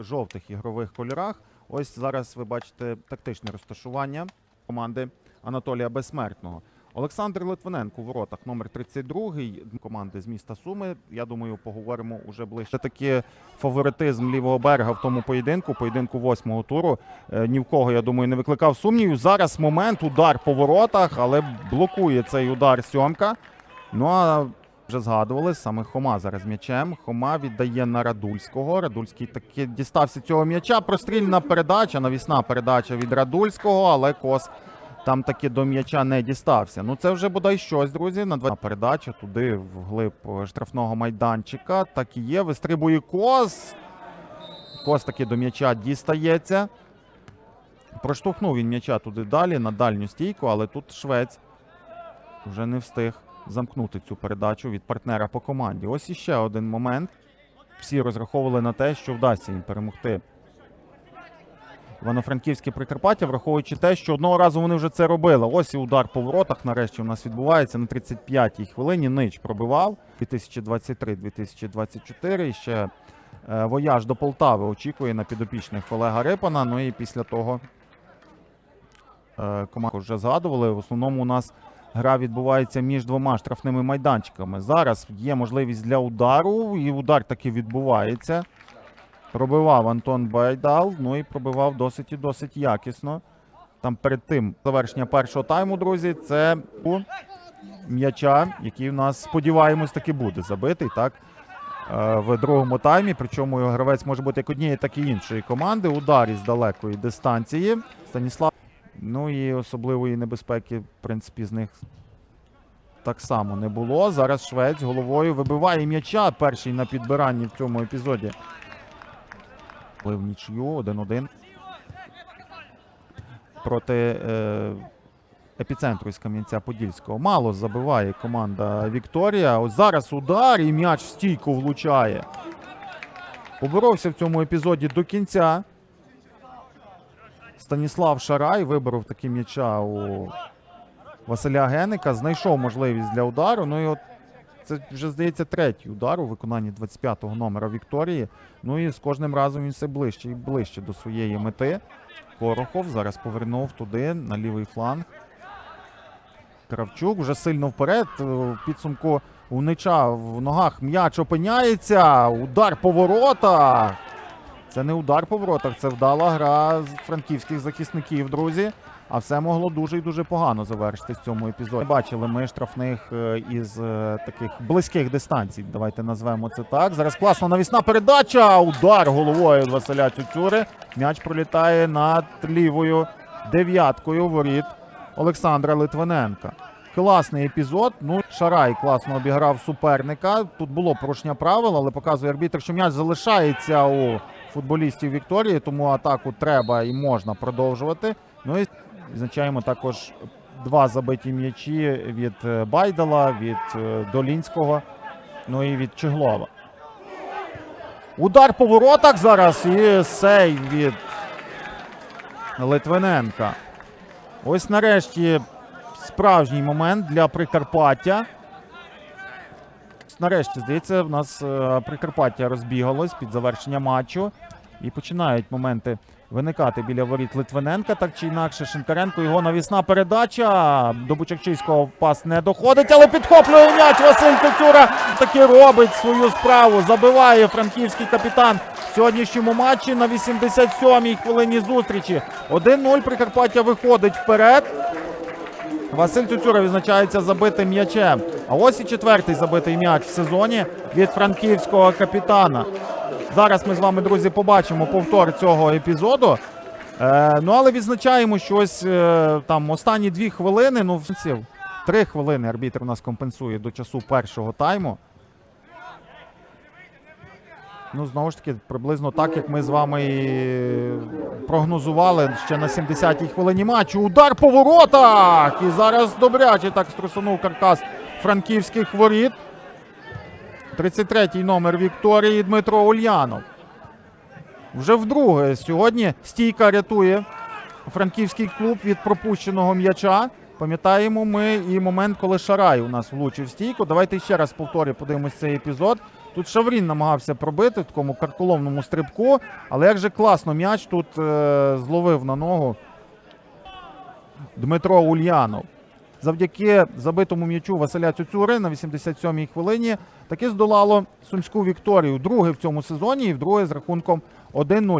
жовтих ігрових кольорах. Ось зараз ви бачите тактичне розташування команди Анатолія Безсмертного. Олександр Литвиненко у воротах номер 32 команди з міста Суми. Я думаю, поговоримо уже ближче. Це Таки фаворитизм лівого берега в тому поєдинку, поєдинку восьмого туру. Е, Ні в кого, я думаю, не викликав сумнівів. Зараз момент, удар по воротах, але блокує цей удар сьомка. Ну а вже згадували саме Хома зараз м'ячем. Хома віддає на Радульського. Радульський таки дістався цього м'яча. Прострільна передача, навісна передача від Радульського, але кос там таки до м'яча не дістався. Ну це вже бодай щось, друзі. На два передача туди вглиб е, штрафного майданчика. Так і є. Вистрибує кос. Кос таки до м'яча дістається. Проштовхнув він м'яча туди далі, на дальню стійку, але тут швець вже не встиг замкнути цю передачу від партнера по команді. Ось іще один момент. Всі розраховували на те, що вдасться їм перемогти. Івано-Франківське Прикарпаття, враховуючи те, що одного разу вони вже це робили. Ось і удар по воротах нарешті у нас відбувається на 35-й хвилині. Нич пробивав 2023-2024. І ще е, вояж до Полтави очікує на підопічних Олега Рипана. Ну і після того е, команду вже згадували. В основному у нас гра відбувається між двома штрафними майданчиками. Зараз є можливість для удару, і удар таки відбувається. Пробивав Антон Байдал, ну і пробивав досить і досить якісно. Там перед тим завершення першого тайму, друзі, це у м'яча, який у нас, сподіваємось, таки буде забитий, так? е, В другому таймі. Причому гравець може бути як однієї, так і іншої команди. Удар із далекої дистанції. Станіслав. Ну і особливої небезпеки, в принципі, з них так само не було. Зараз Швець головою вибиває м'яча перший на підбиранні в цьому епізоді. В нічю 1-1 проти е, епіцентру із Кам'янця-Подільського. Мало забиває команда Вікторія. Ось зараз удар і м'яч в стійку влучає. Поборовся в цьому епізоді до кінця. Станіслав Шарай виборов таки м'яча у Василя Геника. Знайшов можливість для удару. Ну і от це вже здається третій удар у виконанні 25-го номера Вікторії. Ну і з кожним разом він все ближче і ближче до своєї мети. Корохов зараз повернув туди на лівий фланг. Кравчук вже сильно вперед. В підсумку у Нича в ногах м'яч опиняється. Удар по воротах. Це не удар по воротах, це вдала гра франківських захисників, друзі. А все могло дуже і дуже погано завершитись в цьому епізоді. Бачили ми штрафних е, із е, таких близьких дистанцій. Давайте назвемо це так. Зараз класна навісна передача. Удар головою Василя Цюцюри. М'яч пролітає над лівою дев'яткою воріт Олександра Литвиненка. Класний епізод. Ну, Шарай класно обіграв суперника. Тут було порушення правил, але показує арбітр, що м'яч залишається у футболістів Вікторії, тому атаку треба і можна продовжувати. Ну і відзначаємо також два забиті м'ячі від е, Байдала, від е, Долінського, ну і від Чеглова. Удар по воротах зараз і сейв від Литвиненка. Ось нарешті справжній момент для Прикарпаття. Нарешті, здається, в нас е, Прикарпаття розбігалось під завершення матчу. І починають моменти виникати біля воріт Литвиненка. Так чи інакше, Шинкаренко його навісна передача. До Бучакчиського пас не доходить, але підхоплює м'яч. Василь Коцюра таки робить свою справу. Забиває франківський капітан в сьогоднішньому матчі на 87-й хвилині зустрічі. 1-0 Прикарпаття виходить вперед. Василь Цюцюра відзначається забитим м'ячем. А ось і четвертий забитий м'яч в сезоні від франківського капітана. Зараз ми з вами, друзі, побачимо повтор цього епізоду. Е, ну, але відзначаємо, що ось е, там останні дві хвилини, ну, три хвилини арбітр у нас компенсує до часу першого тайму. Ну, знову ж таки, приблизно так, як ми з вами і прогнозували ще на 70-й хвилині матчу. Удар по воротах! І зараз добряче так струсунув каркас франківських воріт. 33-й номер Вікторії Дмитро Ульянов. Вже вдруге сьогодні стійка рятує франківський клуб від пропущеного м'яча. Пам'ятаємо ми і момент, коли Шарай у нас влучив стійку. Давайте ще раз повторю, подивимось цей епізод. Тут Шаврін намагався пробити в такому картоломному стрибку, але як же класно м'яч тут е, зловив на ногу Дмитро Ульянов. Завдяки забитому м'ячу Василя Цюцюри на 87-й хвилині таки здолало сумську Вікторію. Друге в цьому сезоні і вдруге з рахунком 1-0.